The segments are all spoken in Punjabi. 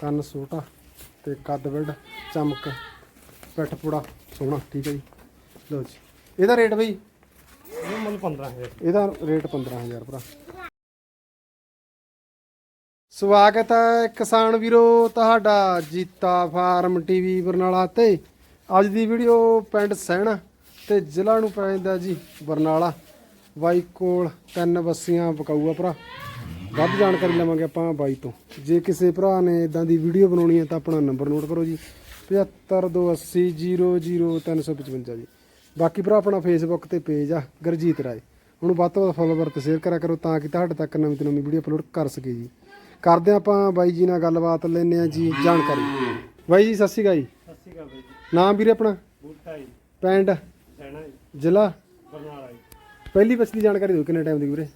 ਕੰਨ ਛੋਟਾ ਤੇ ਕੱਦ ਬਿਲਡ ਚਮਕ ਪਿੱਠ ਪੂੜਾ ਸੋਹਣਾ ਠੀਕ ਹੈ ਜੀ। ਲਓ ਜੀ। ਇਹਦਾ ਰੇਟ ਬਈ? ਇਹ ਮੁੱਲ 15000 ਇਹਦਾ ਰੇਟ 15000 ਭਰਾ। ਸਵਾਗਤ ਹੈ ਕਿਸਾਨ ਵੀਰੋ ਤੁਹਾਡਾ ਜੀਤਾ ਫਾਰਮ ਟੀਵੀ ਬਰਨਾਲਾ ਤੇ। ਅੱਜ ਦੀ ਵੀਡੀਓ ਪਿੰਡ ਸਹਿਣਾ ਤੇ ਜ਼ਿਲ੍ਹਾ ਨੂੰ ਪੈ ਜਾਂਦਾ ਜੀ ਬਰਨਾਲਾ। ਬਾਈ ਕੋਲ ਤਿੰਨ ਬੱਸੀਆਂ ਬਕਾਊਆ ਭਰਾ। ਵੱਧ ਜਾਣਕਾਰੀ ਲਵਾਂਗੇ ਆਪਾਂ ਬਾਈ ਤੋਂ। ਜੇ ਕਿਸੇ ਭਰਾ ਨੇ ਇਦਾਂ ਦੀ ਵੀਡੀਓ ਬਣਾਉਣੀ ਹੈ ਤਾਂ ਆਪਣਾ ਨੰਬਰ ਨੋਟ ਕਰੋ ਜੀ। 7528000355 ਜੀ। ਬਾਕੀ ਭਰਾ ਆਪਣਾ ਫੇਸਬੁੱਕ ਤੇ ਪੇਜ ਆ ਗਰਜੀਤ ਰਾਏ। ਉਹਨੂੰ ਵੱਧ ਤੋਂ ਵੱਧ ਫੋਲੋਵਰ ਤੇ ਸ਼ੇਅਰ ਕਰਿਆ ਕਰੋ ਤਾਂ ਕਿ ਤੁਹਾਡੇ ਤੱਕ ਨਵੀਂ ਤੋਂ ਨਵੀਂ ਵੀਡੀਓ ਅਪਲੋਡ ਕਰ ਸਕੇ ਜੀ। ਕਰਦੇ ਆਪਾਂ ਬਾਈ ਜੀ ਨਾਲ ਗੱਲਬਾਤ ਲੈਨੇ ਆ ਜੀ ਜਾਣਕਾਰੀ। ਬਾਈ ਜੀ ਸਤਿ ਸ਼੍ਰੀ ਅਕਾਲ ਜੀ। ਸਤਿ ਸ਼੍ਰੀ ਅਕਾਲ ਬਾਈ ਜੀ। ਨਾਮ ਵੀਰੇ ਆਪਣਾ? ਬੂਟਾ ਜੀ। ਪਿੰਡ? ਸੈਣਾ ਜੀ। ਜ਼ਿਲ੍ਹਾ? ਬਰਨਾਲਾ ਜੀ। ਪਹਿਲੀ ਦੀ ਜਾਣਕਾਰੀ ਦਿਓ ਕਿੰਨੇ ਟਾਈਮ ਦੀ ਵੀਰੇ?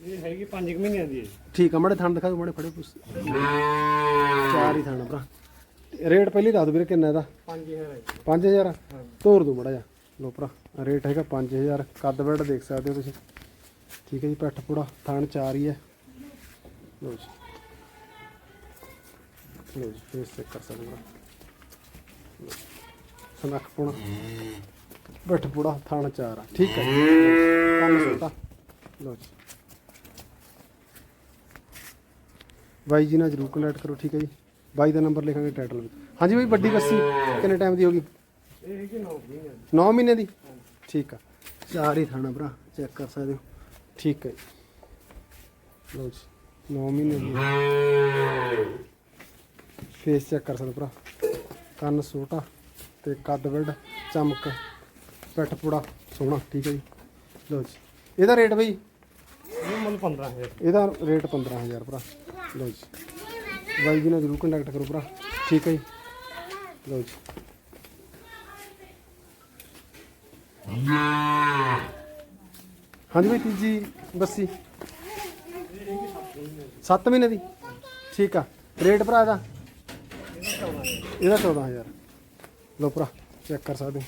ਇਹ ਹੈਗੀ 5 ਮਹੀਨਿਆਂ ਦੀ ਹੈ ਜੀ। ਠੀਕ ਆ ਮਾੜੇ ਥਣ ਦਿਖਾਓ ਮਾੜੇ ਫੜੇ ਪੁੱਛ। ਚਾਰ ਹੀ ਥਾਣਾ ਭਰਾ। ਰੇਟ ਪਹਿਲੀ ਦੱਸ ਵੀਰੇ ਕਿੰਨਾ ਇਹਦਾ? 5000 ਹੈ ਜੀ। 5000 ਹਾਂ। ਤੋਰ ਦੋ ਮੜਾ ਜਾ ਲੋ ਭਰਾ ਰੇਟ ਹੈਗਾ 5000 ਕੱਦ ਬੈਡ ਦੇਖ ਸਕਦੇ ਹੋ ਤੁਸੀਂ। ਠੀਕ ਹੈ ਜੀ ਪੈਠ ਪੂੜਾ ਥਾਣ ਚਾਰ ਹੀ ਹੈ। ਲੋ ਜੀ। ਲੋ ਜੀ ਫੇਸ ਚੈੱਕ ਕਰ ਸਕਦੇ ਹੋ। ਸਨੱਖ ਪੂਣਾ। ਪੈਠ ਪੂੜਾ ਥਾਣ ਚਾਰ ਆ। ਠੀਕ ਹੈ ਜੀ। ਕੰਮ ਲੋ ਜੀ। ਬਾਈ ਜੀ ਨਾਲ ਜਰੂਰ ਕੰਟੈਕਟ ਕਰੋ, ਠੀਕ ਹੈ ਜੀ? ਬਾਈ ਦਾ ਨੰਬਰ ਲਿਖਾਂਗੇ ਟਾਈਟਲ ਵਿੱਚ। ਹਾਂਜੀ ਬਾਈ, ਵੱਡੀ ਬੱਸੀ ਕਿੰਨੇ ਟਾਈਮ ਦੀ ਹੋਗੀ ਇਹ ਹੈਗੀ 9 ਮਹੀਨਿਆਂ ਦੀ 9 ਮਹੀਨੇ ਦੀ? ਠੀਕ ਆ। ਚਾਰ ਹੀ ਥਾਣਾ ਭਰਾ ਚੈੱਕ ਕਰ ਸਕਦੇ ਹੋ। ਠੀਕ ਹੈ ਜੀ। ਲਓ ਜੀ 9 ਮਹੀਨੇ ਦੀ ਫੇਸ ਚੈੱਕ ਕਰ ਸਕਦੇ ਹੋ ਭਰਾ। ਕੰਨ ਛੋਟਾ ਤੇ ਕੱਦ ਬਿਲਡ ਚਮਕ, ਪਿੱਠ ਪੂੜਾ ਸੋਹਣਾ, ਠੀਕ ਹੈ ਜੀ। ਲਓ ਜੀ। ਇਹਦਾ ਰੇਟ ਬਈ? ਇਹ ਮੁੱਲ 15000 ਇਹਦਾ ਰੇਟ 15000 ਭਰਾ। ਲਓ ਜੀ। ਬਾਈ ਜੀ ਨਾਲ ਜਰੂਰ ਕੰਟੈਕਟ ਕਰੋ ਭਰਾ। ਠੀਕ ਹੈ ਜੀ। ਲਓ ਜੀ। ਹਾਂਜੀ ਬਾਈ, ਤੀਜੀ ਬੱਸੀ। 7 ਮਹੀਨੇ ਦੀ? ਠੀਕ ਆ। ਰੇਟ ਭਰਾ ਇਹਦਾ? ਇਹਦਾ 14000 ਲਓ ਭਰਾ ਚੈੱਕ ਕਰ ਸਕਦੇ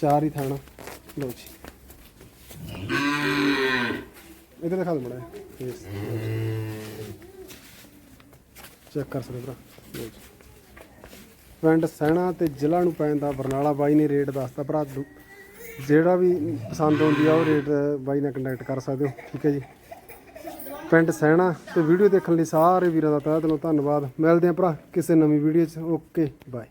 ਚਾਰ ਹੀ ਥਾਣਾ। ਲਓ ਜੀ। ਇਧਰ ਦਿਖਾ ਦੋ ਮੜਾ ਚੈੱਕ ਕਰ ਸਕਦੇ ਭਰਾ। ਪਿੰਡ ਸਹਿਣਾ ਤੇ ਜ਼ਿਲ੍ਹਾ ਨੂੰ ਪੈਂਦਾ ਬਰਨਾਲਾ ਬਾਈ ਨੇ ਰੇਟ ਦੱਸਤਾ। ਭਰਾ, ਦੂ- ਜਿਹੜਾ ਵੀ ਪਸੰਦ ਆਉਂਦੀ ਆ, ਉਹ ਰੇਟ ਬਾਈ ਨਾਲ ਕੰਟੈਕਟ ਕਰ ਸਕਦੇ ਹੋ। ਠੀਕ ਹੈ ਜੀ। ਪਿੰਡ ਸਹਿਣਾ ਤੇ ਵੀਡੀਓ ਦੇਖਣ ਲਈ ਸਾਰੇ ਵੀਰਾਂ ਦਾ ਤਹਿ ਦਿਲੋਂ ਧੰਨਵਾਦ। ਮਿਲਦੇ ਹਾਂ ਭਰਾ ਕਿਸੇ ਨਵੀਂ ਵੀਡੀਓ 'ਚ। Okay bye